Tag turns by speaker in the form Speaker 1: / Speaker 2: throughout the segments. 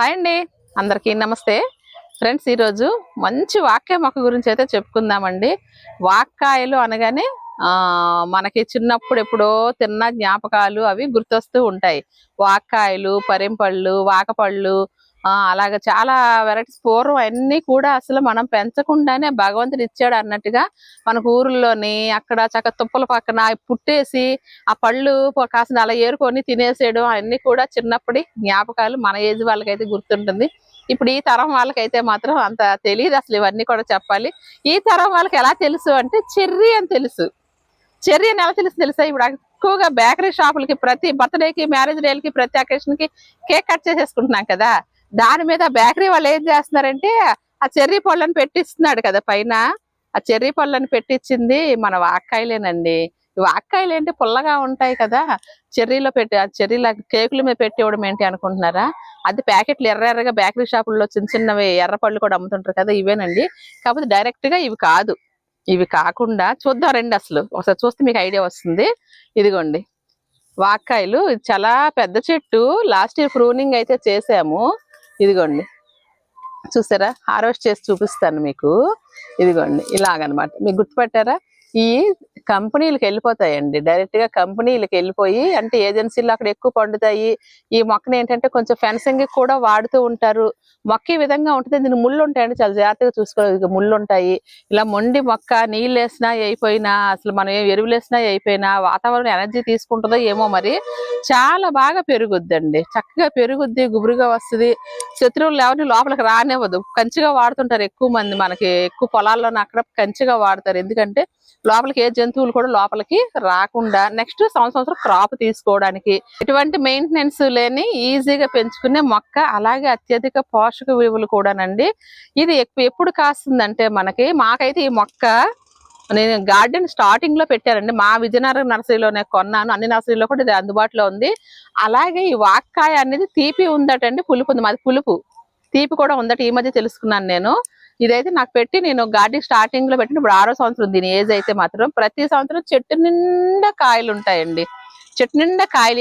Speaker 1: Hi అండి. అందరికీ నమస్తే. ఫ్రెండ్స్ ఈరోజు మంచి వాక్య మొక్క గురించి అయితే చెప్పుకుందామండి. వాక్కాయలు అనగానే మనకి చిన్నప్పుడు ఎప్పుడో తిన్న జ్ఞాపకాలు అవి గుర్తొస్తూ ఉంటాయి. వాక్కాయలు పరింపళ్ళు వాకపళ్ళు అలాగ చాలా వెరైటీస్ పూర్వం అన్నీ కూడా అసలు మనం పెంచకుండానే భగవంతుడు ఇచ్చాడు అన్నట్టుగా మన ఊర్లోని అక్కడ చక్క తుప్పల పక్కన పుట్టేసి ఆ పళ్ళు ప- కాసిన అలా ఏరుకొని తినేసేయడం అన్నీ కూడా చిన్నప్పటి జ్ఞాపకాలు మన ఏజ్ వాళ్ళకైతే గుర్తుంటుంది. ఇప్పుడు ఈ తరం వాళ్ళకైతే మాత్రం అంత తెలియదు అసలు ఇవన్నీ కూడా చెప్పాలి. ఈ తరం వాళ్ళకి ఎలా తెలుసు అంటే చెర్రీ అని తెలుసు. చెర్రీ అని ఎలా తెలుసు తెలుసా? ఇప్పుడు ఎక్కువగా బేకరీ షాపులకి ప్రతి బర్త్డేకి మ్యారేజ్ డేలకి ప్రతి అకేషన్కి కేక్ కట్ చేసేసుకుంటున్నాం కదా. దాని మీద బేకరీ వాళ్ళు ఏం చేస్తున్నారంటే ఆ చెర్రీ పళ్ళని పెట్టిస్తున్నాడు కదా పైన. ఆ చెర్రీ పళ్ళని పెట్టించింది మన వాక్కాయలేనండి. వాక్కాయలు ఏంటి? పుల్లగా ఉంటాయి కదా. చెర్రీలో పెట్టి ఆ చెర్రీల కేకుల మీద పెట్టి ఇవ్వడం ఏంటి అనుకుంటున్నారా? అది ప్యాకెట్లు ఎర్ర ఎర్రగా బేకరీ షాపుల్లో చిన్న చిన్నవి ఎర్ర పళ్ళు కూడా అమ్ముతుంటారు కదా ఇవేనండి. కాకపోతే డైరెక్ట్గా ఇవి కాదు. ఇవి కాకుండా చూద్దాం రండి అసలు. ఒకసారి చూస్తే మీకు ఐడియా వస్తుంది. ఇదిగోండి. వాక్కాయలు చాలా పెద్ద చెట్టు. లాస్ట్ ఇయర్ ప్రూనింగ్ అయితే చేసాము. ఇదిగోండి. చూసారా? హార్వెస్ట్ చేసి చూపిస్తాను మీకు. ఇదిగోండి. ఇలాగనమాట. మీకు గుర్తుపట్టారా? ఈ కంపెనీలకు వెళ్ళిపోతాయండి. డైరెక్ట్గా కంపెనీలకు వెళ్ళిపోయి అంటే ఏజెన్సీలు అక్కడ ఎక్కువ పండుతాయి. ఈ మొక్కని ఏంటంటే కొంచెం ఫెన్సింగ్ కూడా వాడుతూ ఉంటారు. మొక్క ఈ విధంగా ఉంటుంది. దీని ముళ్ళు ఉంటాయండి. చాలా జాగ్రత్తగా చూసుకోవాలి. ముళ్ళు ఉంటాయి. ఇలా మొండి మొక్క నీళ్ళు వేసినా అయిపోయినా అసలు మనం ఏం ఎరువులు వేసినా అయిపోయినా వాతావరణం ఎనర్జీ తీసుకుంటుందో ఏమో మరి చాలా బాగా పెరుగుద్దండి. చక్కగా పెరుగుద్ది గుబురుగా వస్తుంది. శత్రువులు ఎవరిని లోపలికి రానివ్వదు. కంచిగా వాడుతుంటారు ఎక్కువ మంది మనకి. ఎక్కువ పొలాల్లోనే అక్కడ కంచిగా వాడతారు. ఎందుకంటే లోపలికి ఏ జంతువులు కూడా లోపలికి రాకుండా నెక్స్ట్ సంవత్సరం క్రాప్ తీసుకోవడానికి. ఎటువంటి మెయింటెనెన్స్ లేని ఈజీగా పెంచుకునే మొక్క అలాగే అత్యధిక పోషక విలువలు కూడానండి. ఇది ఎప్పుడు కాస్తుందంటే మనకి మాకైతే ఈ మొక్క నేను గార్డెన్ స్టార్టింగ్లో పెట్టారండి మా విజయనగరం నర్సరీలోనే కొన్నాను. అన్ని నర్సరీలో కూడా ఇది అందుబాటులో ఉంది. అలాగే ఈ వాక్కాయ అనేది తీపి ఉందటండి పులుపు ఉంది. మాది పులుపు. తీపి కూడా ఉందట ఈ మధ్య తెలుసుకున్నాను నేను. ఇదైతే నాకు పెట్టి నేను గార్డెన్ స్టార్టింగ్లో పెట్టిన ఇప్పుడు ఆరో సంవత్సరం దీని ఏజ్ అయితే మాత్రం ప్రతి సంవత్సరం చెట్టు నిండా కాయలు ఉంటాయండి. చెట్టు నిండా కాయలు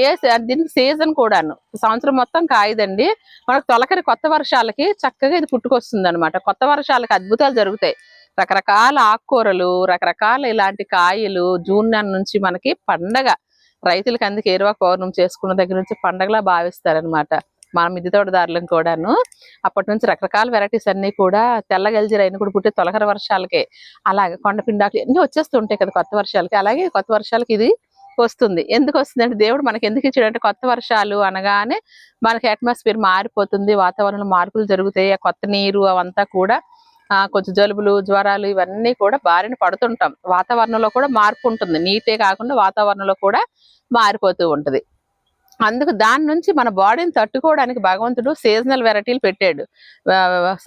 Speaker 1: దీనికి సీజన్ కూడాను. సంవత్సరం మొత్తం కాయదండి. మనకు తొలకరి కొత్త వర్షాలకి చక్కగా ఇది పుట్టుకొస్తుంది అనమాట కొత్త వర్షాలకి అద్భుతాలు జరుగుతాయి. రకరకాల ఆకుకూరలు రకరకాల ఇలాంటి కాయలు జూన్ నెల నుంచి మనకి పండగ. రైతులకి అందుకే ఏరువా పౌర్ణం చేసుకున్న దగ్గర నుంచి పండగలా భావిస్తారనమాట మన మిద్ది తోటదారులను కూడాను. అప్పటి నుంచి రకరకాల వెరైటీస్ అన్ని కూడా తెల్ల గల్జీర అయిన కూడా పుట్టే తొలకర వర్షాలకే. అలాగే కొండ పిండాకులు అన్ని వచ్చేస్తుంటాయి కదా కొత్త వర్షాలకి. అలాగే కొత్త వర్షాలకి ఇది వస్తుంది. ఎందుకు వస్తుంది అంటే దేవుడు మనకి ఎందుకు ఇచ్చాడంటే కొత్త వర్షాలు అనగానే మనకి అట్మాస్ఫియర్ మారిపోతుంది వాతావరణంలో మార్పులు జరుగుతాయి. ఆ కొత్త నీరు అవంతా కూడా కొంచెం జలుబులు జ్వరాలు ఇవన్నీ కూడా బారిన పడుతుంటాం. వాతావరణంలో కూడా మార్పు ఉంటుంది. నీటే కాకుండా వాతావరణంలో కూడా మారిపోతూ ఉంటుంది. అందుకు దాని నుంచి మన బాడీని తట్టుకోవడానికి భగవంతుడు సీజనల్ వెరైటీలు పెట్టాడు.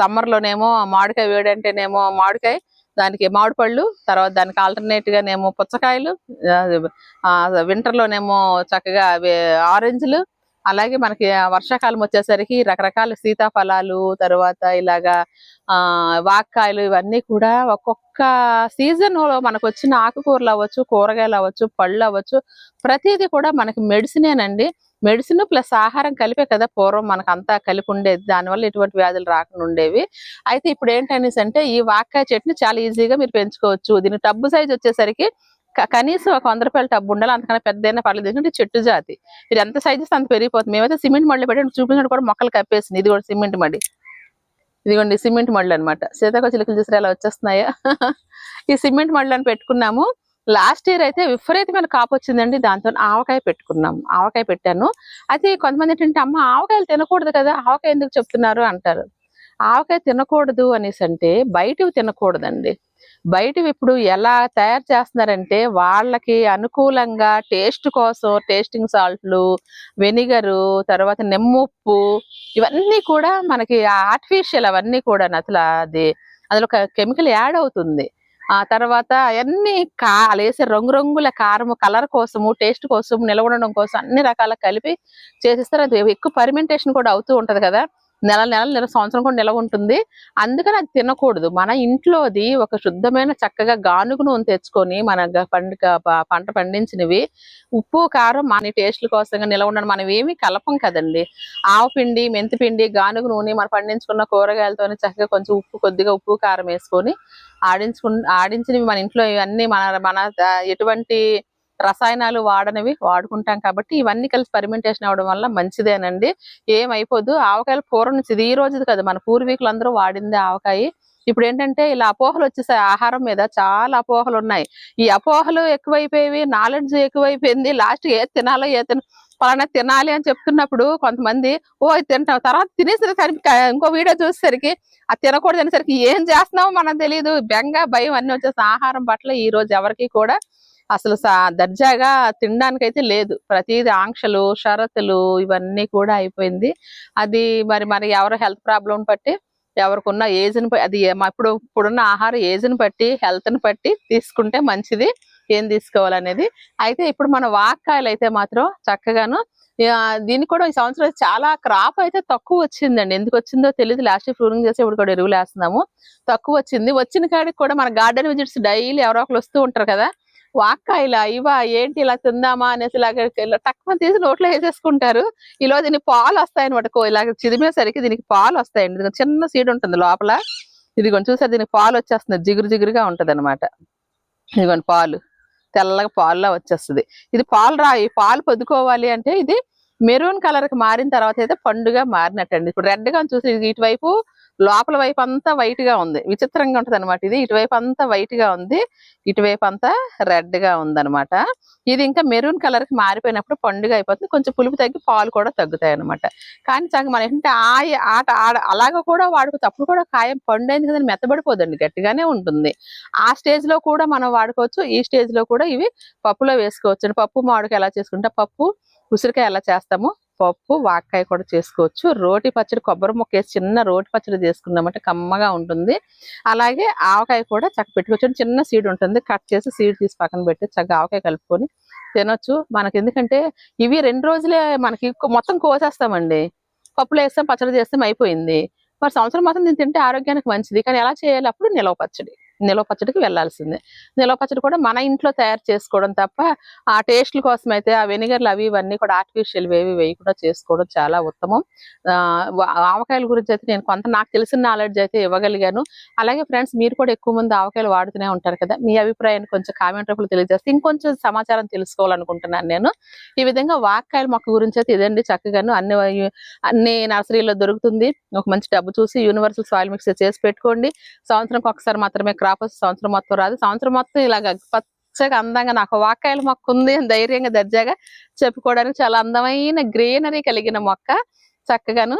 Speaker 1: సమ్మర్ లోనేమో మామిడికాయ వేడంటేనేమో మామిడికాయ దానికి మామిడి పళ్ళు తర్వాత దానికి ఆల్టర్నేట్ గానేమో పుచ్చకాయలు వింటర్ లోనేమో చక్కగా ఆరెంజ్లు అలాగే మనకి వర్షాకాలం వచ్చేసరికి రకరకాల సీతాఫలాలు తర్వాత ఇలాగా ఆ వాక్కాయలు ఇవన్నీ కూడా ఒక్కొక్క సీజన్లో మనకు వచ్చిన ఆకుకూరలు అవ్వచ్చు కూరగాయలు అవ్వచ్చు పళ్ళు అవ్వచ్చు ప్రతిదీ కూడా మనకి మెడిసినేనండి మెడిసిన్ ప్లస్ ఆహారం కలిపే కదా పూర్వం మనకు అంతా కలిపి ఉండేది. దానివల్ల ఎటువంటి వ్యాధులు రాకుండా ఉండేవి. అయితే ఇప్పుడు ఏంటనేసి అంటే ఈ వాక్కాయ చెట్టుని చాలా ఈజీగా మీరు పెంచుకోవచ్చు. దీని టబ్బు సైజ్ వచ్చేసరికి కనీసం ఒక వంద రూపాయల టబ్బు ఉండాలి అంతకన్నా పెద్దదైనా పర్లేదు. ఎందుకంటే చెట్టు జాతి. మీరు ఎంత సైజ్ అంత పెరిగిపోతుంది. మేమైతే సిమెంట్ మళ్ళీ పెట్టి చూపించినట్టు కూడా మొక్కలు కప్పేసింది. ఇది కూడా సిమెంట్ మడి. ఇదిగోండి సిమెంట్ మళ్ళు అనమాట సీతాకోక చిలుకలు చూసారా? వచ్చేస్తున్నాయా? ఈ సిమెంట్ మళ్ళు అని పెట్టుకున్నాము. లాస్ట్ ఇయర్ అయితే విపరీతమైన కాపు వచ్చిందండి. దాంతో ఆవకాయ పెట్టుకున్నాము. ఆవకాయ పెట్టాను. అయితే కొంతమంది ఏంటంటే అమ్మ ఆవకాయలు తినకూడదు కదా. ఆవకాయ ఎందుకు చెప్తున్నారు? అంటారు. ఆవకాయ తినకూడదు అనేసి అంటే బయటవి తినకూడదండి. బయటవి ఇప్పుడు ఎలా తయారు చేస్తున్నారంటే వాళ్ళకి అనుకూలంగా టేస్ట్ కోసం టేస్టింగ్ సాల్ట్లు వెనిగరు తర్వాత నిమ్మప్పు ఇవన్నీ కూడా మనకి ఆర్టిఫిషియల్ అవన్నీ కూడా అసలు అది అందులో ఒక కెమికల్ యాడ్ అవుతుంది. ఆ తర్వాత అవన్నీ కా వేసే రంగురంగుల కారము కలర్ కోసము టేస్ట్ కోసం నిలవడం కోసం అన్ని రకాల కలిపి చేసిస్తారు. అది ఎక్కువ పర్మెంటేషన్ కూడా అవుతూ ఉంటుంది కదా. నెల నెల నెల సంవత్సరం కూడా నిలవ ఉంటుంది అందుకని అది తినకూడదు. మన ఇంట్లోది ఒక శుద్ధమైన చక్కగా గానుగు నూనె తెచ్చుకొని మన గ- పండుగ పంట పండించినవి ఉప్పు కారం మన టేస్ట్ల కోసంగా నిలవ ఉండడం మనం ఏమీ కలపం కదండి. ఆవు పిండి మెంతిపిండి గానుగు నూనె మనం పండించుకున్న కూరగాయలతో చక్కగా కొంచెం ఉప్పు కొద్దిగా ఉప్పు కారం వేసుకొని ఆడించుకు ఆడించినవి మన ఇంట్లో ఇవన్నీ మన మన ఎటువంటి రసాయనాలు వాడనివి వాడుకుంటాం కాబట్టి ఇవన్నీ కలిసి ఫర్మెంటేషన్ అవ్వడం వల్ల మంచిదేనండి. ఏమైపోదు ఆవకాయలు పూర్వం నుంచి ఇది ఈ రోజుది కదా. మన పూర్వీకులు అందరూ వాడింది ఆవకాయ. ఇప్పుడు ఏంటంటే ఇలా అపోహలు వచ్చేసాయి. ఆహారం మీద చాలా అపోహలు ఉన్నాయి. ఈ అపోహలు ఎక్కువైపోయేవి నాలెడ్జ్ ఎక్కువైపోయింది. లాస్ట్ ఏ తినాలో ఏ తిన పలానా తినాలి అని చెప్తున్నప్పుడు కొంతమంది ఓ తింటాం. తర్వాత తినేసరికి ఇంకో వీడియో చూసేసరికి అది తినకూడదు అనేసరికి ఏం చేస్తున్నామో మనకు తెలియదు బెంగ భయం అన్ని వచ్చేసి ఆహారం పట్ల ఈ రోజు ఎవరికి కూడా అసలు సా- దర్జాగా తినడానికైతే లేదు. ప్రతిది ఆంక్షలు షరతులు ఇవన్నీ కూడా అయిపోయింది. అది మరి మరి ఎవరు హెల్త్ ప్రాబ్లం బట్టి ఎవరికి ఉన్న ఏజ్ని అది ఇప్పుడు ఇప్పుడున్న ఆహార ఏజ్ని బట్టి హెల్త్ని బట్టి తీసుకుంటే మంచిది. ఏం తీసుకోవాలనేది. అయితే ఇప్పుడు మన వాక్కాయలు అయితే మాత్రం చక్కగాను దీనికి కూడా ఈ సంవత్సరం చాలా క్రాప్ అయితే తక్కువ వచ్చిందండి. ఎందుకు వచ్చిందో తెలియదు లాస్ట్ ఫ్రూరింగ్ చేసి ఇప్పుడు కూడా ఎరువులు వేస్తున్నాము తక్కువ వచ్చింది. వచ్చిన కాడికి కూడా మన గార్డెన్ విజిట్స్ డైలీ ఎవరో ఒకరు వస్తూ ఉంటారు కదా. వాక్కాయలా ఇవా ఏంటి ఇలా తిందామా అనేసి ఇలాగ ఇలా తక్కువ తీసి నోట్లో వేసేసుకుంటారు. ఇలా దీనికి పాలు వస్తాయన్నమాట. కో- ఇలాగ చిదిమేసరికి దీనికి పాలు వస్తాయండి. చిన్న సీడ్ ఉంటుంది లోపల. ఇదిగోండి చూసారు దీనికి పాలు వచ్చేస్తుంది జిగురు జిగురుగా ఉంటుంది అనమాట ఇదిగోండి పాలు. తెల్లగా పాలులా వచ్చేస్తుంది. ఇది పాలు రా ఈ పాలు పొద్దుకోవాలి అంటే ఇది మెరూన్ కలర్కి మారిన తర్వాత అయితే పండుగ మారినట్టండి. ఇప్పుడు రెడ్గా చూసి ఇది ఇటువైపు లోపల వైపు అంతా వైట్గా ఉంది. విచిత్రంగా ఉంటది అనమాట ఇది. ఇటువైపు అంతా వైట్గా ఉంది. ఇటువైపు అంతా రెడ్గా ఉంది ఇది ఇంకా మెరూన్ కలర్కి మారిపోయినప్పుడు పండుగ అయిపోతుంది. కొంచెం పులుపు తగ్గి పాలు కూడా తగ్గుతాయి అనమాట కానీ చక్కగా మన ఏంటంటే ఆ ఆట ఆడ అలాగ కూడా వాడుకోవచ్చు. అప్పుడు కూడా కాయం పండు అయింది కదండి. మెత్తబడిపోదండి. గట్టిగానే ఉంటుంది. ఆ స్టేజ్లో కూడా మనం వాడుకోవచ్చు. ఈ స్టేజ్లో కూడా ఇవి పప్పులో వేసుకోవచ్చు పప్పు మామిడికాయ ఎలా చేసుకుంటే పప్పు ఉసిరికాయ ఎలా చేస్తాము పప్పు వాక్కాయ కూడా చేసుకోవచ్చు. రోటి పచ్చడి కొబ్బరి ముక్క వేసి చిన్న రోటి పచ్చడి చేసుకున్నామంటే కమ్మగా ఉంటుంది. అలాగే ఆవకాయ కూడా చక్క పెట్టుకోవచ్చు. చిన్న సీడ్ ఉంటుంది. కట్ చేసి సీడ్ తీసి పక్కన పెట్టి చక్కగా ఆవకాయ కలుపుకొని తినొచ్చు. మనకి ఎందుకంటే ఇవి రెండు రోజులే మనకి మొత్తం కోసేస్తామండి. పప్పులు వేస్తాం పచ్చడి చేస్తాం అయిపోయింది. మరి సంవత్సరం మొత్తం దీన్ని తింటే ఆరోగ్యానికి మంచిది. కానీ ఎలా చేయాలి? అప్పుడు నిలవ పచ్చడి. నిలవ పచ్చడికి వెళ్ళాల్సిందే నిలవ పచ్చడి కూడా మన ఇంట్లో తయారు చేసుకోవడం తప్ప ఆ టేస్ట్ల కోసం అయితే ఆ వెనిగర్లు అవి ఇవన్నీ కూడా ఆర్టిఫిషియల్ వేవి వేయకుండా చేసుకోవడం చాలా ఉత్తమం. ఆ, ఆవకాయల గురించి అయితే నేను కొంత నాకు తెలిసిన నాలెడ్జ్ అయితే ఇవ్వగలిగాను. అలాగే ఫ్రెండ్స్ మీరు కూడా ఎక్కువ మంది ఆవకాయలు వాడుతూనే ఉంటారు కదా. మీ అభిప్రాయాన్ని కొంచెం కామెంట్ రూపంలో తెలియజేస్తే ఇంకొంచెం సమాచారం తెలుసుకోవాలనుకుంటున్నాను నేను. ఈ విధంగా వాక్కాయల మొక్క గురించి అయితే ఇదండి చక్కగాను. అన్ని అన్ని నర్సరీలో దొరుకుతుంది. ఒక మంచి డబ్బు చూసి యూనివర్సల్ సాయిల్ మిక్స్ చేసి పెట్టుకోండి. సంవత్సరంకి ఒకసారి మాత్రమే క్రాప్ వస్తుంది సంవత్సరం మొత్తం రాదు. సంవత్సరం మొత్తం ఇలాగ పచ్చగా అందంగా నాకు వాకాయల మొక్క ఉంది అని ధైర్యంగా దర్జాగా చెప్పుకోవడానికి చాలా అందమైన గ్రీనరీ కలిగిన మొక్క. చక్కగాను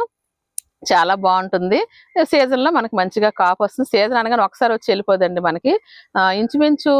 Speaker 1: చాలా బాగుంటుంది. సీజన్లో మనకి మంచిగా కాపు వస్తుంది. సీజన్ అనగానే ఒకసారి వచ్చి వెళ్ళిపోదండి మనకి. ఆ, ఇంచుమించు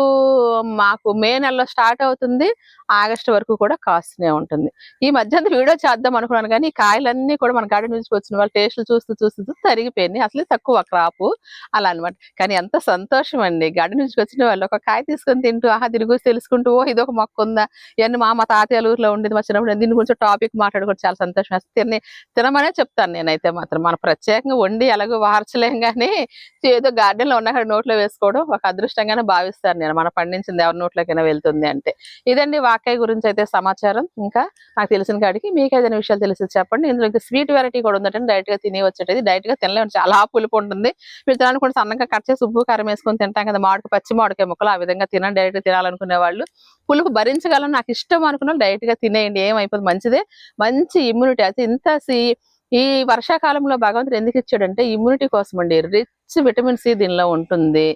Speaker 1: మాకు మే నెలలో స్టార్ట్ అవుతుంది. ఆగస్ట్ వరకు కూడా కాస్తూనే ఉంటుంది. ఈ మధ్య వీడియో చేద్దాం అనుకున్నాను కానీ ఈ కాయలన్నీ కూడా మన గార్డెన్ నుంచి వచ్చిన వాళ్ళు టేస్ట్లు చూస్తూ చూస్తూ తరిగిపోయినాయి. అసలు తక్కువ క్రాపు. అలా అనమాట కానీ ఎంత సంతోషం అండి. గార్డెన్ నుంచి వచ్చిన వాళ్ళు ఒక కాయ తీసుకొని తింటూ ఆహా దీని తెలుసుకుంటూ ఓ ఇది ఒక మొక్క ఉందా? ఇవన్నీ మా మా తాతయ్య ఊర్లో ఉండేది మా చిన్నప్పుడు. దీని గురించి టాపిక్ మాట్లాడుకోవడం చాలా సంతోషం వేస్తుంది. తిని తినమనే చెప్తాను నేనైతే మాత్రం. మనం ప్రత్యేకంగా వండి ఎలాగో వార్చలేం కానీ ఏదో గార్డెన్లో ఉన్న నోట్లో వేసుకోవడం ఒక అదృష్టంగానే భావిస్తారు నేను. మన పండించింది ఎవరి నోట్లోకైనా వెళ్తుంది అంటే. ఇదండి వాకాయ గురించి అయితే సమాచారం. ఇంకా నాకు తెలిసిన కాడికి మీకు ఏదైనా విషయాలు తెలిసి చెప్పండి. ఇందులో ఇంకా స్వీట్ వెరైటీ కూడా ఉందంటే డైరెక్ట్గా తిని వచ్చేటది డైరెక్ట్గా తినలేము చాలా పులుపు ఉంటుంది. మీరు తినాలనుకుంటే సన్నగా కట్ చేసి ఉప్పు కారం వేసుకొని తింటాం కదా. మామిడికి పచ్చి మామిడికాయ ముక్కలు ఆ విధంగా తినండి. డైరెక్ట్గా తినాలనుకునే వాళ్ళు. పులుపు భరించగలను నాకు ఇష్టం అనుకున్న డైరెక్ట్గా తినేయండి. ఏమైపోతుంది మంచిదే. మంచి ఇమ్యూనిటీ అయితే ఇంత సి- ఈ వర్షాకాలంలో భగవంతుడు ఎందుకు ఇచ్చాడంటే ఇమ్యూనిటీ కోసం అండి. రిచ్ విటమిన్ సి దీనిలో ఉంటుంది.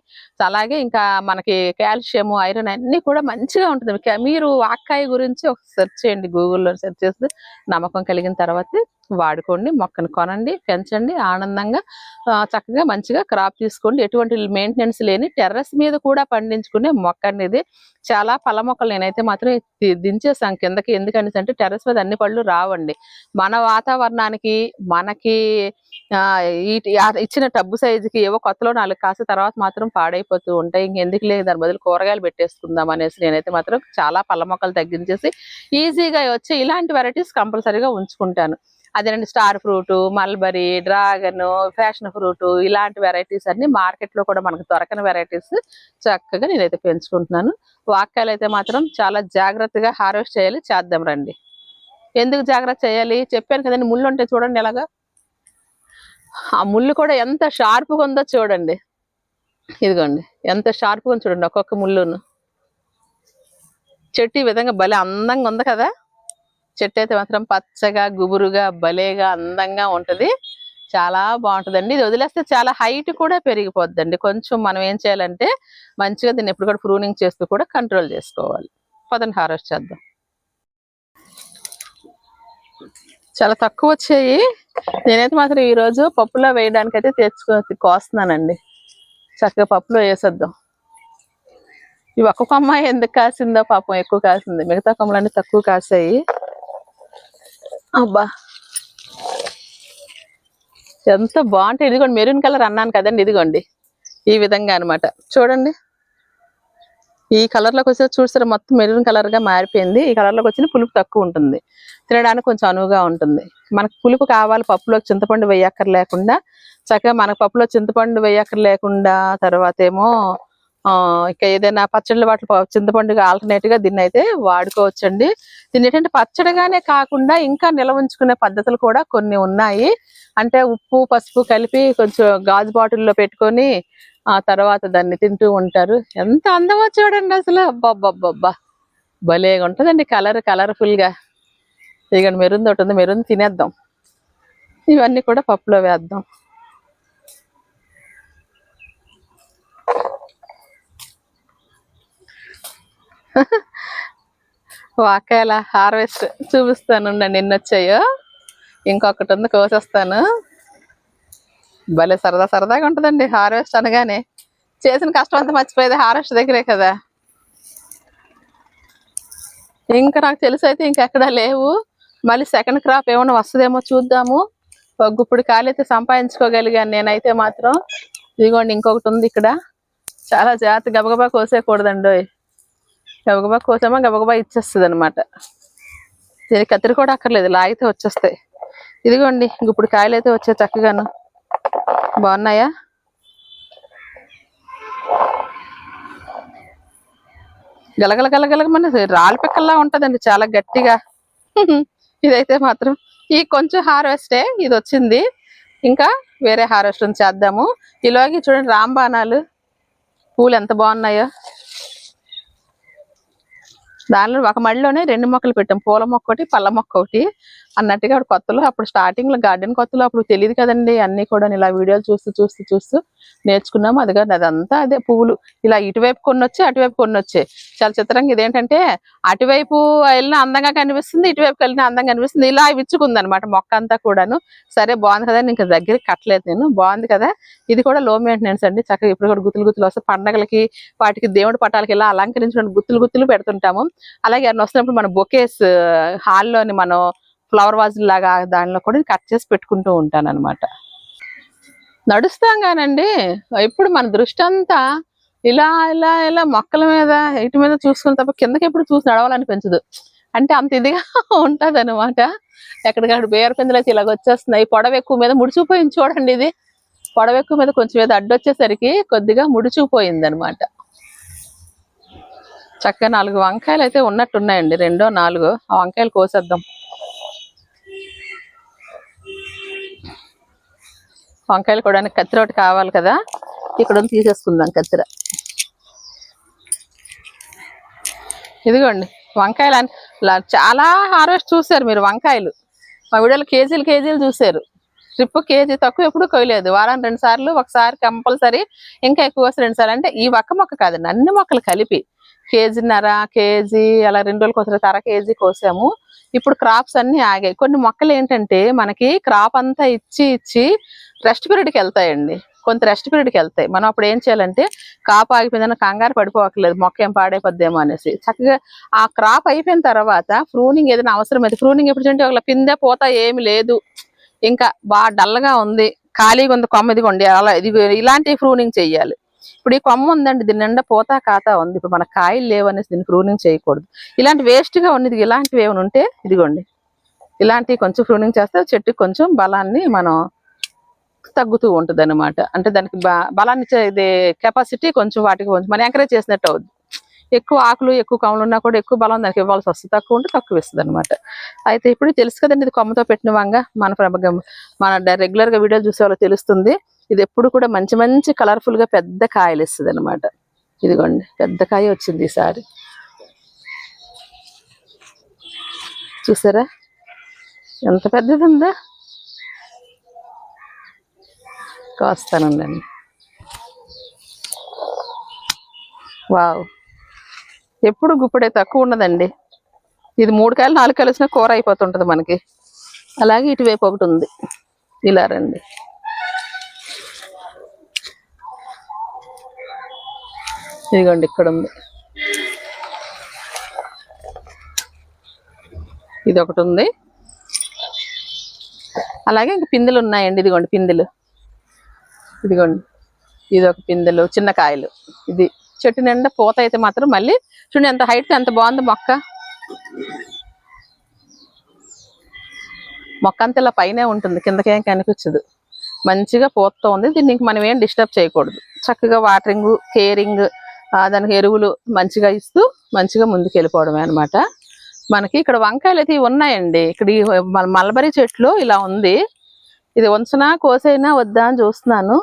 Speaker 1: అలాగే ఇంకా మనకి కాల్షియం ఐరన్ అన్ని కూడా మంచిగా ఉంటుంది. మీరు వాక్కాయ గురించి ఒక సెర్చ్ చేయండి. గూగుల్లో సెర్చ్ చేస్తే నమ్మకం కలిగిన తర్వాత వాడుకోండి మొక్కను కొనండి పెంచండి ఆనందంగా చక్కగా మంచిగా క్రాప్ తీసుకోండి. ఎటువంటి మెయింటెనెన్స్ లేని టెర్రస్ మీద కూడా పండించుకునే మొక్క అనేది చాలా పళ్ళ మొక్కలు నేనైతే మాత్రం దించేసాను కిందకి. ఎందుకనేసి అంటే టెర్రస్ మీద అన్ని పళ్ళు రావండి. మన వాతావరణానికి మనకి ఆ, ఇచ్చిన టబ్బు సైజుకి ఏవో కొత్తలో నాలుగు కాసిన తర్వాత మాత్రం పాడైపోతూ ఉంటాయి. ఇంకెందుకు లేదు దాని బదులు కూరగాయలు పెట్టేసుకుందాం అనేసి నేనైతే మాత్రం చాలా పళ్ళ మొక్కలు తగ్గించేసి ఈజీగా వచ్చి ఇలాంటి వెరైటీస్ కంపల్సరీగా ఉంచుకుంటాను. అదేనండి star fruit mulberry dragon passion fruit ఇలాంటి వెరైటీస్ అన్ని మార్కెట్లో కూడా మనకు దొరకని వెరైటీస్ చక్కగా నేనైతే పెంచుకుంటున్నాను. వాక్కాయలు అయితే మాత్రం చాలా జాగ్రత్తగా హార్వెస్ట్ చేయాలి చేద్దాం రండి. ఎందుకు జాగ్రత్త చేయాలి? చెప్పాను కదండి ముళ్ళు ఉంటాయి చూడండి ఎలాగా. ఆ ముళ్ళు కూడా ఎంత షార్ప్గా ఉందో చూడండి. ఇదిగోండి ఎంత షార్ప్గా చూడండి ఒక్కొక్క ముళ్ళును. చెట్టు ఈ విధంగా భలే అందంగా ఉంది కదా. చెట్టు అయితే మాత్రం పచ్చగా గుబురుగా భలేగా అందంగా ఉంటది. చాలా బాగుంటుందండి. ఇది వదిలేస్తే చాలా హైట్ కూడా పెరిగిపోద్దండి. కొంచెం మనం ఏం చేయాలంటే మంచిగా దీన్ని ఎప్పుడు కూడా ప్రూనింగ్ చేస్తూ కూడా కంట్రోల్ చేసుకోవాలి. పదని హార్వెస్ట్ చేద్దాం. చాలా తక్కువ వచ్చాయి. నేనైతే మాత్రం ఈ రోజు పప్పులో వేయడానికి అయితే తెచ్చుకో కోస్తున్నానండి. చక్కగా పప్పులో వేసేద్దాం. ఈ ఒక్క కొమ్మ ఎందుకు కాసిందో పాపం ఎక్కువ కాసింది. మిగతా కొమ్మలన్నీ తక్కువ కాసాయి. అబ్బా. ఎంత బాగుంటాయి ఇదిగోండి మెరూన్ కలర్ అన్నాను కదండి ఇదిగోండి. ఈ విధంగా అనమాట చూడండి. ఈ కలర్ వచ్చి వచ్చే చూసారా మొత్తం మెరూన్ కలర్గా మారిపోయింది. ఈ కలర్లోకి వచ్చిన పులుపు తక్కువ ఉంటుంది. తినడానికి కొంచెం అనువుగా ఉంటుంది. మనకు పులుపు కావాలి పప్పులో చింతపండు వేయక్కర్ లేకుండా చక్కగా మనకు పప్పులో చింతపండు వేయక్కర్ లేకుండా తర్వాత ఏమో ఇక ఏదైనా పచ్చళ్ళ వాటిలో చింతపండుగా ఆల్టర్నేట్గా దీన్ని అయితే వాడుకోవచ్చండి. దీన్ని ఏంటంటే పచ్చడిగానే కాకుండా ఇంకా నిల్వ ఉంచుకునే పద్ధతులు కూడా కొన్ని ఉన్నాయి. అంటే ఉప్పు పసుపు కలిపి కొంచెం గాజు బాటిల్లో పెట్టుకొని ఆ తర్వాత దాన్ని తింటూ ఉంటారు. ఎంత అందమో చూడండి అసలు. అబ్బాబ్బాబ్బా భలేగా ఉంటుందండి కలర్ కలర్ఫుల్గా ఇదిగోండి మెరుంది ఒకటి ఉంది. మెరుంది తినేద్దాం. ఇవన్నీ కూడా పప్పులో వేద్దాం. వాకాయల హార్వెస్ట్ చూపిస్తాను నిన్న వచ్చాయో. ఇంకొకటి ఉంది కోసేస్తాను. భలే సరదా సరదాగా ఉంటుందండి హార్వెస్ట్ అనగానే. చేసిన కష్టం అంతా మర్చిపోయేది హార్వెస్ట్ దగ్గరే కదా. ఇంకా నాకు తెలిసి అయితే ఇంకెక్కడా లేవు. మళ్ళీ సెకండ్ క్రాప్ ఏమైనా వస్తుందేమో చూద్దాము. ఒక గుప్పుడు కాలైతే అయితే సంపాదించుకోగలిగాను నేనైతే మాత్రం. ఇదిగోండి ఇంకొకటి ఉంది ఇక్కడ. చాలా జాగ్రత్త గబగబా కోసేయకూడదండి గబగబా కోసామా గబగబా ఇచ్చేస్తుంది అనమాట దీనికి కత్తిరి కూడా అక్కర్లేదు లాగితే వచ్చేస్తాయి. ఇదిగోండి ఇప్పుడు కాయలు అయితే వచ్చాయి చక్కగాను. బాగున్నాయా? గలగల గలగల మన రాళ్ళ పెక్కల్లా ఉంటదండి చాలా గట్టిగా. ఇదైతే మాత్రం ఈ కొంచెం హార్వెస్టే ఇది వచ్చింది. ఇంకా వేరే హార్వెస్ట్ చేద్దాము. ఇలాగే చూడండి రాంబాణాలు. పూలు ఎంత బాగున్నాయో. దానిలో ఒక మడిలోనే రెండు మొక్కలు పెట్టాం. పూల మొక్క ఒకటి పళ్ళ మొక్క ఒకటి. అన్నట్టుగా అప్పుడు కొత్తలో అప్పుడు స్టార్టింగ్లో గార్డెన్ కొత్తలో అప్పుడు తెలియదు కదండి. అన్ని కూడా ఇలా వీడియోలు చూస్తూ చూస్తూ చూస్తూ నేర్చుకున్నాము. అది కాదు అదంతా అదే పువ్వులు. ఇలా ఇటువైపు కొన్ని వచ్చి అటువైపు కొన్ని వచ్చాయి చాలా చిత్రంగా ఇదేంటంటే అటువైపు వెళ్ళిన అందంగా కనిపిస్తుంది ఇటువైపు వెళ్ళిన అందంగా కనిపిస్తుంది. ఇలా విచ్చుకుంది అనమాట మొక్క అంతా కూడాను. సరే బాగుంది కదా ఇంకా దగ్గరికి కట్టలేదు నేను. బాగుంది కదా? ఇది కూడా లో మెయింటెనెన్స్ అండి. చక్కగా ఇప్పుడు కూడా గుత్తులు గుత్తులు వస్తే పండగలకి వాటికి దేవుడి పటాలకి ఇలా అలంకరించిన గుత్తులు గుత్తులు పెడుతుంటాము. అలాగే ఎవరైనా వస్తున్నప్పుడు మన బొకేస్ హాల్లోని మనం ఫ్లవర్ వాజ్ లాగా దానిలో కూడా కట్ చేసి పెట్టుకుంటూ ఉంటాను అనమాట నడుస్తాం కానండి ఎప్పుడు మన దృష్టి అంతా ఇలా ఇలా ఇలా మొక్కల మీద ఇటు మీద చూసుకుని తప్ప కిందకి ఎప్పుడు చూసి నడవాలనిపించదు అంటే అంత ఇదిగా ఉంటుంది అనమాట ఎక్కడికక్కడ బేర పిందెలు అయితే ఇలాగ వచ్చేస్తున్నాయి. పొడవ ఎక్కువ మీద ముడిచిపోయింది చూడండి ఇది. పొడవ ఎక్కువ మీద కొంచెం మీద అడ్డొచ్చేసరికి కొద్దిగా ముడిచిపోయింది అనమాట చక్కగా నాలుగు వంకాయలు అయితే ఉన్నట్టున్నాయండి. రెండో నాలుగు. ఆ వంకాయలు కోసేద్దాం. వంకాయలు కూడా కత్తిర ఒకటి కావాలి కదా. ఇక్కడ తీసేసుకుందాం కత్తిర. ఇదిగోండి వంకాయలు చాలా హార్వెస్ట్ చూశారు మీరు వంకాయలు. మా వీడియోలో కేజీలు కేజీలు చూశారు. ట్రిప్ కేజీ తక్కువ ఎప్పుడు కొయ్యలేదు. వారానికి రెండు సార్లు ఒకసారి కంపల్సరీ ఇంకా ఎక్కువ వస్తే రెండు సార్లు. అంటే ఈ ఒక్క మొక్క కాదండి అన్ని మొక్కలు కలిపి. కేజీన్నర కేజీ అలా రెండు రోజులకు ఒకసారి అర కేజీ కోసాము. ఇప్పుడు క్రాప్స్ అన్ని ఆగాయి. కొన్ని మొక్కలు ఏంటంటే మనకి క్రాప్ అంతా ఇచ్చి ఇచ్చి రెస్ట్ పీరియడ్కి వెళ్తాయండి. కొంత రెస్ట్ పీరియడ్కి వెళ్తాయి. మనం అప్పుడు ఏం చేయాలంటే కాపు ఆగిపోయిందని కంగారు పడిపోవట్లేదు మొక్క ఏం పాడైపోద్దేమో అనేసి. చక్కగా ఆ క్రాప్ అయిపోయిన తర్వాత ప్రూనింగ్ ఏదైనా అవసరం అయితే ప్రూనింగ్ ఎప్పుడు అంటే ఒక పిందె పోత ఏమి లేదు. ఇంకా బాగా డల్గా ఉంది. ఖాళీగా ఉంది కొమ్మ ఇదిగోండి అలా ఇది ఇలాంటి ప్రూనింగ్ చెయ్యాలి ఇప్పుడు ఈ కొమ్మ ఉందండి దీని నిండా పోతా కాతా ఉంది. ఇప్పుడు మన కాయలు లేవు అనేసి దీన్ని ప్రూనింగ్ చేయకూడదు. ఇలాంటి వేస్ట్గా ఉన్నది ఇలాంటివి ఏమైనా ఉంటే ఇదిగోండి. ఇలాంటివి కొంచెం ప్రూనింగ్ చేస్తే చెట్టుకి కొంచెం బలాన్ని మనం తగ్గుతూ ఉంటుంది అనమాట అంటే దానికి బ- బలాన్ని ఇచ్చే ఇది కెపాసిటీ కొంచెం వాటికి కొంచెం మనం ఎంకరేజ్ చేసినట్టు అవుద్ది. ఎక్కువ ఆకులు ఎక్కువ కమలు ఉన్నా కూడా ఎక్కువ బలం దానికి ఇవ్వాల్సి వస్తుంది. తక్కువ ఉంటే తక్కువ ఇస్తుంది అనమాట అయితే ఇప్పుడు తెలుసు కదండి ఇది కొమ్మతో పెట్టిన వంగ. మన ప్రభ- మన రెగ్యులర్గా వీడియో చూసే వాళ్ళకి తెలుస్తుంది. ఇది ఎప్పుడు కూడా మంచి మంచి కలర్ఫుల్గా పెద్ద కాయలు ఇస్తుంది అనమాట ఇదిగోండి పెద్ద కాయ వచ్చింది ఈసారి. చూసారా? ఎంత పెద్దది ఉందా? కాస్తానండి వావ్. ఎప్పుడు గుప్పుడే తక్కువ ఉన్నదండి ఇది మూడు కాయలు నాలుగు కాయలు వచ్చినా కూర అయిపోతుంటుంది మనకి. అలాగే ఇటువైపు ఒకటి ఉంది. ఇలా రండి. ఇదిగోండి ఇక్కడ ఉంది. ఇది ఒకటి ఉంది. అలాగే ఇంక పిందెలు ఉన్నాయండి. ఇదిగోండి పిందెలు. ఇదిగోండి. ఇది ఒక పిందెలు చిన్న కాయలు. ఇది చెట్టు నిండా పూత అయితే మాత్రం మళ్ళీ చూడండి ఎంత హైట్ ఎంత బాగుంది మొక్క. మొక్క అంతా ఇలా పైనే ఉంటుంది కిందకేం కనిపించదు. మంచిగా పూతతో ఉంది. దీనికి మనం ఏం డిస్టర్బ్ చేయకూడదు. చక్కగా వాటరింగ్ కేరింగ్ దానికి ఎరువులు మంచిగా ఇస్తూ మంచిగా ముందుకు వెళ్ళిపోవడమే అనమాట మనకి ఇక్కడ వంకాయలు అయితే ఉన్నాయండి. ఇక్కడ మల్బరీ చెట్లు ఇలా ఉంది. ఇది ఉంచనా కోసైనా వద్దా అని చూస్తున్నాను.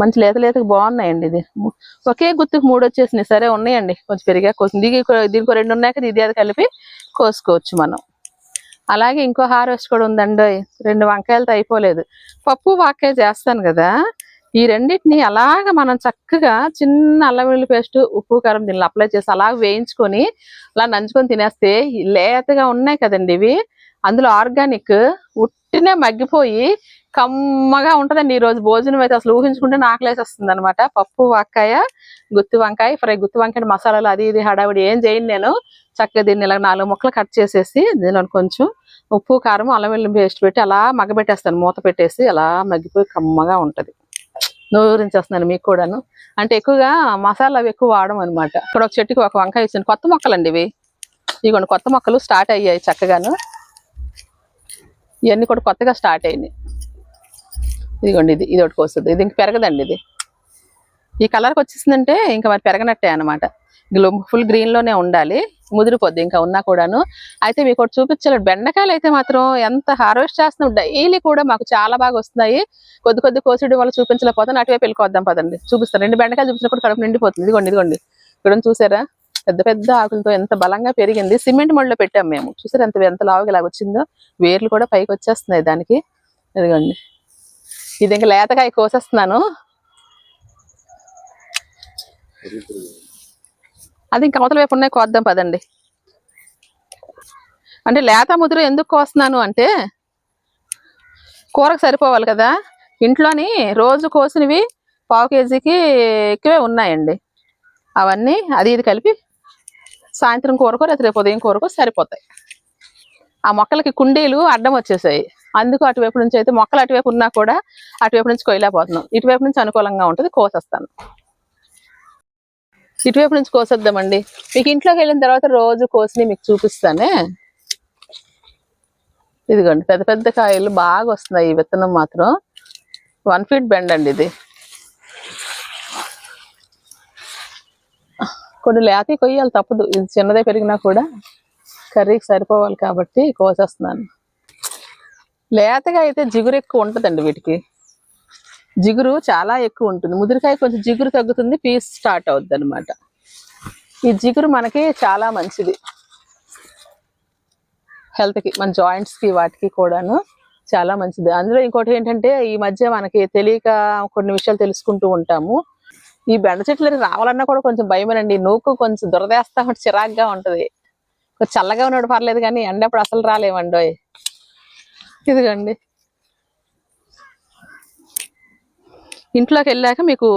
Speaker 1: మంచి లేత లేతకు బాగున్నాయండి ఇది. ఒకే గుత్తుకు మూడు వచ్చేసినాయి. సరే ఉన్నాయండి. కొంచెం పెరిగా కోసింది దీనికి రెండు ఉన్నాయి కదా ఇది అది కలిపి కోసుకోవచ్చు మనం. అలాగే ఇంకో హార్వెస్ట్ కూడా ఉందండి. రెండు వంకాయలతో అయిపోలేదు. పప్పు వాకాయ చేస్తాను కదా. ఈ రెండింటిని అలాగ మనం చక్కగా చిన్న అల్లం వెల్లుల్లి పేస్ట్ ఉప్పు కారం దీనిలో అప్లై చేసి అలాగ వేయించుకొని అలా నంచుకొని తినేస్తే లేతగా ఉన్నాయి కదండి ఇవి. అందులో ఆర్గానిక్ ఉట్టినే మగ్గిపోయి కమ్మగా ఉంటదండి ఈ రోజు భోజనం అయితే. అసలు ఊహించుకుంటే నాకులేసి వస్తుంది అనమాట పప్పు వంకాయ గుత్తి వంకాయ ఫ్రై గుత్తి వంకాయ మసాలాలు అది ఇది హడావిడి ఏం చేయను నేను. చక్కగా దీన్ని ఇలా నాలుగు ముక్కలు కట్ చేసేసి దీనిలో కొంచెం ఉప్పు కారం అల్లం వెల్లుల్లి పేస్ట్ పెట్టి అలా మగ్గబెట్టేస్తాను. మూత పెట్టేసి అలా మగ్గిపోయి కమ్మగా ఉంటది. నూరించేస్తున్నాను మీకు కూడాను. అంటే ఎక్కువగా మసాలా అవి ఎక్కువ వాడడం అనమాట ఇక్కడ ఒక చెట్టుకి ఒక వంకాయ ఇచ్చాను కొత్త మొక్కలండి ఇవి. ఇదిగోండి కొత్త మొక్కలు స్టార్ట్ అయ్యాయి చక్కగాను. ఇవన్నీ కూడా కొత్తగా స్టార్ట్ అయినాయి. ఇదిగోండి ఇది ఇది ఒకటి వస్తుంది ఇది ఇంక పెరగదండి ఇది. ఈ కలర్కి వచ్చేసిందంటే ఇంకా మరి పెరగనట్టే అనమాట ఫుల్ గ్రీన్లోనే ఉండాలి. ముదిరిపోద్ది ఇంకా ఉన్నా కూడాను. అయితే మీకు ఒకటి చూపించలేదు బెండకాయలు అయితే మాత్రం ఎంత హార్వెస్ట్ చేస్తున్నాం డైలీ కూడా మాకు చాలా బాగా వస్తున్నాయి. కొద్ది కొద్ది కోసిడి వల్ల చూపించలేకపోతే అటువైపు వెళ్ళిపోద్దాం పదండి. చూపిస్తాను. రెండు బెండకాయలు చూపించినా కూడా కడుపు నిండిపోతుంది. ఇదిగోండి ఇదిగోండి. ఇక్కడ చూసారా? పెద్ద పెద్ద ఆకులతో ఎంత బలంగా పెరిగింది. సిమెంట్ మడిలో పెట్టాం మేము. చూసారా ఎంత ఎంత లావుగా ఇలా వచ్చిందో? వేర్లు కూడా పైకి వచ్చేస్తున్నాయి దానికి. ఇదిగోండి. ఇది ఇంకా లేతకాయ కోసేస్తున్నాను. అది ఇంకా అవతల వైపు ఉన్నాయి కోద్దాం పదండి. అంటే లేత ముదురు ఎందుకు కోస్తున్నాను అంటే కూరకు సరిపోవాలి కదా. ఇంట్లోని రోజు కోసినవి పావు కేజీకి ఎక్కువే ఉన్నాయండి. అవన్నీ అది ఇది కలిపి సాయంత్రం కూరకో లేదా రేపు ఉదయం కూరకో సరిపోతాయి. ఆ మొక్కలకి కుండీలు అడ్డం వచ్చేసాయి. అందుకు అటువైపు నుంచి అయితే మొక్కలు అటువైపు ఉన్నా కూడా అటువైపు నుంచి కొయ్యలేకపోతున్నాం. ఇటువైపు నుంచి అనుకూలంగా ఉంటుంది కోసేస్తాను. ఇటువైపు నుంచి కోసేద్దామండి. మీకు ఇంట్లోకి వెళ్ళిన తర్వాత రోజు కోసి మీకు చూపిస్తానే. ఇదిగోండి పెద్ద పెద్ద కాయలు బాగా వస్తున్నాయి ఈ విత్తనం మాత్రం. వన్ ఫీట్ బెండ్ అండి ఇది. కొన్ని లేత కొయ్యాలి తప్పదు. ఇది చిన్నదే పెరిగినా కూడా కర్రీకి సరిపోవాలి కాబట్టి కోసేస్తున్నాను. లేతగా అయితే జిగురు ఎక్కువ ఉంటుందండి వీటికి. జిగురు చాలా ఎక్కువ ఉంటుంది. ముదిరికాయ కొంచెం జిగురు తగ్గుతుంది పీస్ స్టార్ట్ అవుద్ది అనమాట ఈ జిగురు మనకి చాలా మంచిది. హెల్త్కి మన జాయింట్స్కి వాటికి కూడాను చాలా మంచిది. అందులో ఇంకోటి ఏంటంటే ఈ మధ్య మనకి తెలియక కొన్ని విషయాలు తెలుసుకుంటూ ఉంటాము. ఈ బెండ చెట్లు రావాలన్నా కూడా కొంచెం భయమేనండి. నూకు కొంచెం దురదేస్తా ఉంటే చిరాగ్గా ఉంటది. కొంచెం చల్లగా ఉన్నాడు పర్లేదు కానీ ఎండప్పుడు అసలు రాలేమండి ఇదిగండి. ఇంట్లోకి వెళ్ళాక మీకు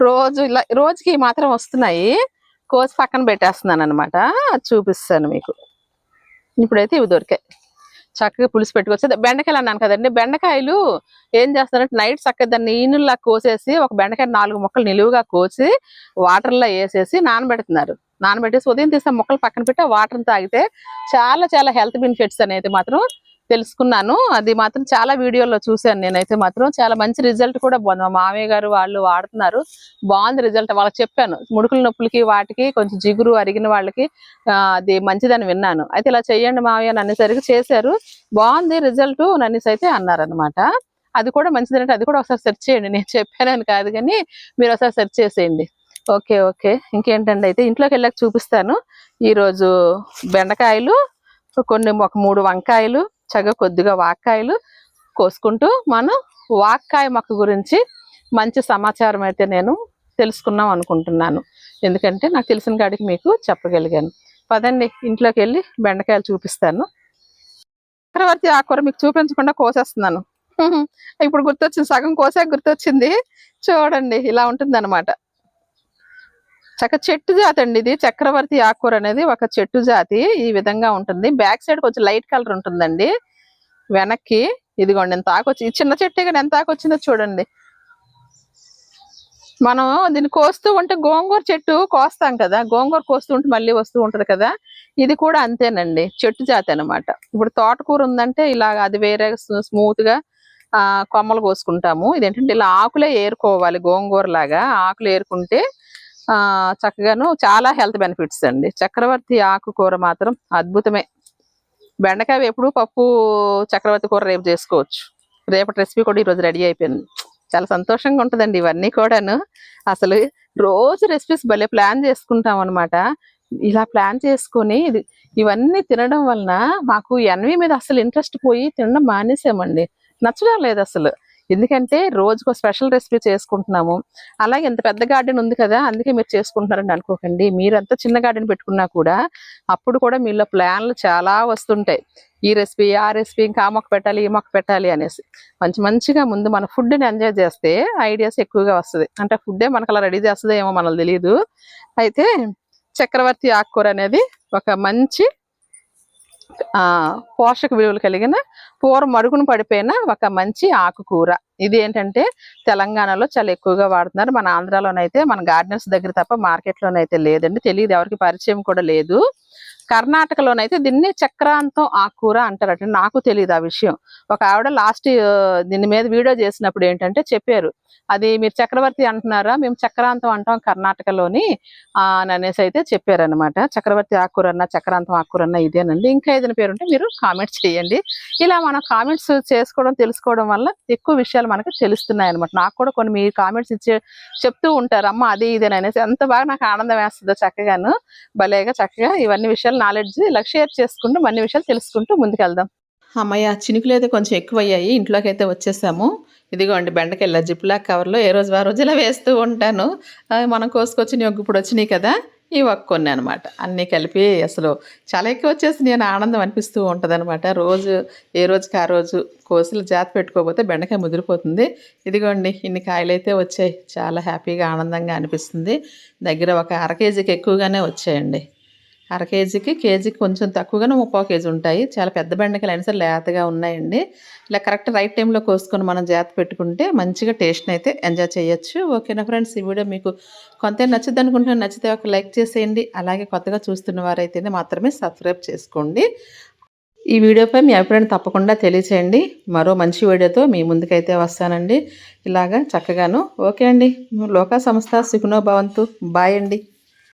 Speaker 1: రోజు ఇలా రోజుకి మాత్రం వస్తున్నాయి. కోసి పక్కన పెట్టేస్తున్నాను అనమాట చూపిస్తాను మీకు. ఇప్పుడైతే ఇవి దొరికాయి. చక్కగా పులుసు పెట్టుకోవచ్చు బెండకాయలు అన్నాను కదండి. బెండకాయలు ఏం చేస్తారంటే నైట్ చక్కగా దాన్ని ఈనుల్లా కోసేసి ఒక బెండకాయ నాలుగు ముక్కలు నిలువుగా కోసి వాటర్లో వేసేసి నానబెడుతున్నారు. నానబెట్టేసి ఉదయం తీసిన మొక్కలు పక్కన పెట్టి వాటర్ని తాగితే చాలా చాలా హెల్త్ బెనిఫిట్స్ అనేది మాత్రం తెలుసుకున్నాను. అది మాత్రం చాలా వీడియోలో చూశాను నేనైతే మాత్రం. చాలా మంచి రిజల్ట్ కూడా బాగుంది మా మామయ్య గారు వాళ్ళు వాడుతున్నారు. బాగుంది రిజల్ట్. వాళ్ళకి చెప్పాను. ముడుకుల నొప్పులకి వాటికి కొంచెం జిగురు అరిగిన వాళ్ళకి అది మంచిదని విన్నాను. అయితే ఇలా చెయ్యండి మామయ్య అని చేశారు. బాగుంది రిజల్ట్ నన్నేసి అయితే అన్నారనమాట అది కూడా మంచిదంటే అది కూడా ఒకసారి సెర్చ్ చేయండి. నేను చెప్పానని కాదు కానీ మీరు ఒకసారి సెర్చ్ చేసేయండి. Okay okay. ఇంకేంటండి అయితే? ఇంట్లోకి వెళ్ళాక చూపిస్తాను. ఈరోజు బెండకాయలు కొన్ని ఒక మూడు వంకాయలు పచ్చగా కొద్దిగా వాక్కాయలు కోసుకుంటూ మనం వాక్కాయ మొక్క గురించి మంచి సమాచారం అయితే నేను తెలుసుకున్నాం అనుకుంటున్నాను. ఎందుకంటే నాకు తెలిసిన కాడికి మీకు చెప్పగలిగాను. పదండి ఇంట్లోకి వెళ్ళి బెండకాయలు చూపిస్తాను. చక్రవర్తి ఆకుకూర మీకు చూపించకుండా కోసేస్తున్నాను. ఇప్పుడు గుర్తొచ్చింది సగం కోసాక గుర్తొచ్చింది. చూడండి ఇలా ఉంటుంది అనమాట చక్క చెట్టు జాతి అండి ఇది. చక్రవర్తి ఆకుకూర అనేది ఒక చెట్టు జాతి. ఈ విధంగా ఉంటుంది. బ్యాక్ సైడ్ కొంచెం లైట్ కలర్ ఉంటుందండి. వెనక్కి ఇదిగోండి ఎంత ఆకొచ్చి ఈ చిన్న చెట్టే కానీ ఎంత ఆకొచ్చిందో చూడండి. మనం దీన్ని కోస్తూ ఉంటే గోంగూర చెట్టు కోస్తాం కదా. గోంగూర కోస్తూ ఉంటే మళ్ళీ వస్తూ ఉంటుంది కదా. ఇది కూడా అంతేనండి. చెట్టు జాతి అన్నమాట. ఇప్పుడు తోటకూర ఉందంటే ఇలా అది వేరే స్మూత్గా కొమ్మలు కోసుకుంటాము. ఇదేంటంటే ఇలా ఆకులే ఏరుకోవాలి గోంగూర లాగా ఆకులు ఏరుకుంటే చక్కగాను చాలా హెల్త్ బెనిఫిట్స్ అండి. చక్రవర్తి ఆకుకూర మాత్రం అద్భుతమే. బెండకాయ ఎప్పుడు పప్పు చక్రవర్తి కూర రేపు చేసుకోవచ్చు. రేపటి రెసిపీ కూడా ఈరోజు రెడీ అయిపోయింది. చాలా సంతోషంగా ఉంటుందండి ఇవన్నీ కూడాను. అసలు రోజు రెసిపీస్ భలే ప్లాన్ చేసుకుంటాం అనమాట ఇలా ప్లాన్ చేసుకొని ఇది ఇవన్నీ తినడం వలన మాకు ఎన్వి మీద అసలు ఇంట్రెస్ట్ పోయి తినడం మానేసామండి. నచ్చడం లేదు అసలు. ఎందుకంటే రోజుకో స్పెషల్ రెసిపీ చేసుకుంటున్నాము. అలాగే ఇంత పెద్ద గార్డెన్ ఉంది కదా అందుకే మీరు చేసుకుంటున్నారని అనుకోకండి. మీరు చిన్న గార్డెన్ పెట్టుకున్నా కూడా అప్పుడు కూడా మీలో ప్లాన్లు చాలా వస్తుంటాయి. ఈ రెసిపీ ఆ రెసిపీ ఇంకా ఆ మొక్క పెట్టాలి ఈ మొక్క పెట్టాలి అనేసి. మంచి మంచిగా ముందు మన ఫుడ్ని ఎంజాయ్ చేస్తే ఐడియాస్ ఎక్కువగా వస్తుంది. అంటే ఫుడ్డే మనకు అలా రెడీ చేస్తుందేమో మనకు తెలియదు అయితే చక్రవర్తి ఆకుకూర అనేది ఒక మంచి పోషక విలువలు కలిగిన పూర్వ మడుగును పడిపోయిన ఒక మంచి ఆకుకూర. ఇది ఏంటంటే తెలంగాణలో చాలా ఎక్కువగా వాడుతున్నారు. మన ఆంధ్రాలోనైతే మన గార్డెన్స్ దగ్గర తప్ప మార్కెట్లోనైతే లేదండి. తెలియదు ఎవరికి పరిచయం కూడా లేదు. కర్ణాటకలోనైతే దీన్ని చక్రాంతం ఆకుకూర అంటారట. నాకు తెలియదు ఆ విషయం. ఒక ఆవిడ లాస్ట్ దీని మీద వీడియో చేసినప్పుడు ఏంటంటే చెప్పారు. అది మీరు చక్రవర్తి అంటున్నారా? మేము చక్రాంతం అంటాం కర్ణాటకలోని ఆ అని అనేసి అయితే చెప్పారనమాట చక్రవర్తి ఆకుకూర అన్న చక్రాంతం ఆకుకూర అన్న ఇదేనండి. ఇంకా ఏదైనా పేరు ఉంటే మీరు కామెంట్స్ చేయండి. ఇలా మనం కామెంట్స్ చేసుకోవడం తెలుసుకోవడం వల్ల ఎక్కువ విషయాలు మనకు తెలుస్తున్నాయి అనమాట నాకు కూడా కొన్ని మీరు కామెంట్స్ ఇచ్చే చెప్తూ ఉంటారు. అమ్మ అది ఇదేననేసి ఎంత బాగా నాకు ఆనందం వేస్తుందో చక్కగాను. భలేగా చక్కగా ఇవన్నీ విషయాలు నాలెడ్జ్ ఇలా షేర్ చేసుకుంటూ అన్ని విషయాలు తెలుసుకుంటూ ముందుకెళ్దాం. అమ్మయ్య చినుకులు అయితే కొంచెం ఎక్కువయ్యాయి. ఇంట్లోకి అయితే వచ్చేసాము. ఇదిగోండి బెండకాయల జిప్లా కవర్లో ఏ రోజు ఆ రోజు ఇలా వేస్తూ ఉంటాను. మనం మనం ఒక ఇప్పుడు వచ్చినాయి కదా ఇవి ఒక్క కొన్ని అనమాట అన్నీ కలిపి అసలు చాలా ఎక్కువ వచ్చేసి నేను ఆనందం అనిపిస్తూ ఉంటుంది అనమాట రోజు ఏ రోజుకి ఆ రోజు కోసులు జాత పెట్టుకోకపోతే బెండకాయ ముదిరిపోతుంది. ఇదిగోండి ఇన్ని కాయలు అయితే వచ్చాయి. చాలా హ్యాపీగా ఆనందంగా అనిపిస్తుంది. దగ్గర ఒక అర కేజీకి ఎక్కువగానే వచ్చాయండి. అర కేజీకి కేజీకి కొంచెం తక్కువగానే ముప్పో కేజీ ఉంటాయి. చాలా పెద్ద బెండకాయలు అయినా సరే లేతగా ఉన్నాయండి. ఇలా కరెక్ట్ రైట్ టైంలో కోసుకొని మనం జాగ్రత్త పెట్టుకుంటే మంచిగా టేస్ట్ని అయితే ఎంజాయ్ చేయొచ్చు. ఓకేనా ఫ్రెండ్స్? ఈ వీడియో మీకు కొంత నచ్చుద్ది అనుకుంటున్నాను. నచ్చితే ఒక లైక్ చేసేయండి. అలాగే కొత్తగా చూస్తున్న వారైతే మాత్రమే సబ్స్క్రైబ్ చేసుకోండి. ఈ వీడియోపై మీ అభిప్రాయం తప్పకుండా తెలియచేయండి. మరో మంచి వీడియోతో మీ ముందుకైతే వస్తానండి. ఇలాగా చక్కగాను. ఓకే అండి. లోకా సంస్థ సుఖనో భవంతు. బాయ్ అండి.